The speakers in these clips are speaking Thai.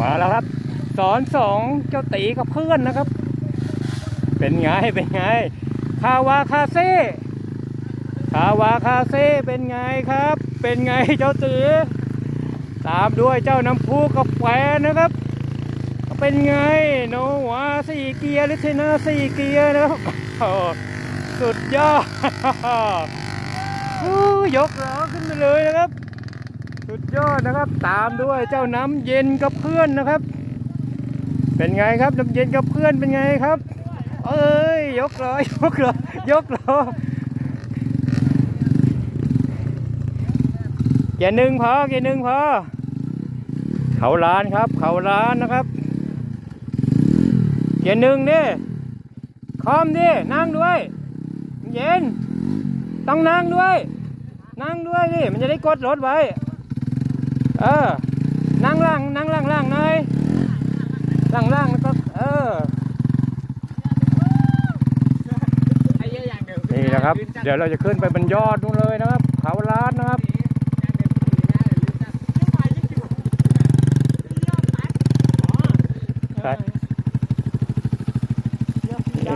มาแล้วครับ สอนสองเจ้าตีกับเพื่อนนะครับ เป็นไงเป็นไงคาวาคาเซ่คาวาคาเซ่เป็นไงครับ เป็นไงเจ้าตีตามด้วยเจ้าน้ำพุกับแฟนนะครับ เป็นไงโนวาสี่เกียร์ลิเทนาสี่เกียร์นะครับสุดยอดยกล้อขึ้นไปเลยนะครับ สุดยอดนะครับ ตามด้วยเจ้าน้ำเย็นกับเพื่อนนะครับ เป็นไงครับน้ำเย็นกับเพื่อนเป็นไงครับ เอ้ยยกล้อยกล้อยกล้อเกียร์หนึ่งพอเกียร์หนึ่งพอเขาล้านครับ เขาล้านนะครับ เกียร์หนึ่งดิคอมดินั่งด้วย เย็น ต้องนั่งด้วย นั่งด้วยดิมันจะได้กดรถไว้ เออ นั่งล่างนั่งล่างล่างหน่อยล่างล่างแล้วก็เออไอ้เหี้ยอย่างเดียวนี่นะครับ เดี๋ยวเราจะขึ้นไปบนยอดนู่นเลยนะครับ เขาล้านนะครับ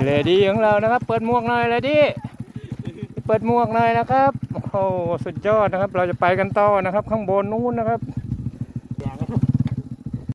เลดี้ของเรานะครับ เปิดหมวกหน่อยเลดี้ เปิดหมวกหน่อยนะครับ โอ้สุดยอดนะครับ เราจะไปกันต่อนะครับ ข้างบนนู้นนะครับ